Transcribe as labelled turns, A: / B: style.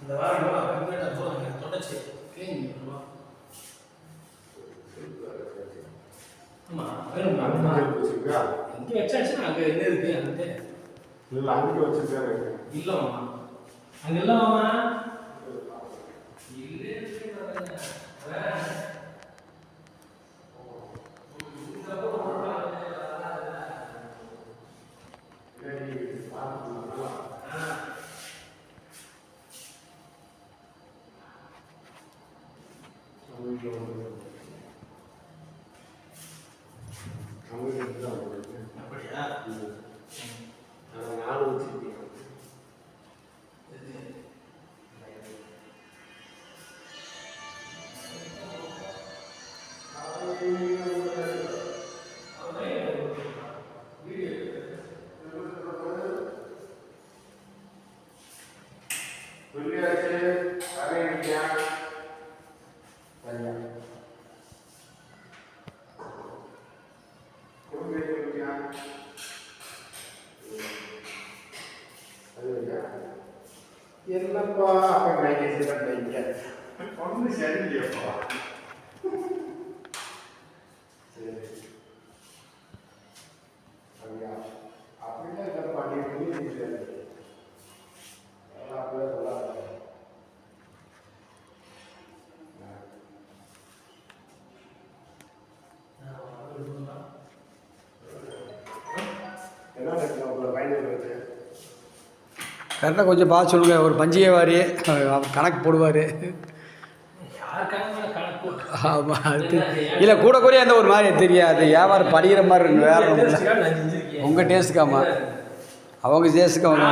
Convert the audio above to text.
A: இந்த வாரம் கம்ப்ளீட்டாக போகிறாங்க தொடச்சி க்ளீன் பண்ணுவா ஆமாம் வேணுமா
B: அங்கே வச்சிருக்கா
A: இங்கே வச்சாச்சுன்னா அங்கே என்ன இருக்குது அங்கே
B: இல்லை அங்கே வச்சிருக்கா
A: இல்லை. மாமா அங்கே அப்படியா?
B: என்னப்பா அப்ப மைனே சிறந்தீங்க ஒண்ணு சரியில்லையப்பா. சரி. ஐயா அப்படின்னா இல்லப்பா நீ புரியுது அதெல்லாம் அப்படியே சொல்லாத. என்ன உங்களை
C: கரெக்டாக கொஞ்சம் பார்த்து சொல்லுங்கள் ஒரு பஞ்சிகை வாரி அவர் கணக்கு போடுவார். ஆமாம் அது இல்லை கூட குறைய அந்த ஒரு மாதிரி தெரியாது. வியாபாரம் படிக்கிற மாதிரி இருக்கு வேற ஒன்றும் உங்கள் டேஸ்ட்டுக்காமா அவங்க டேஸ்ட்டுக்கு அவங்க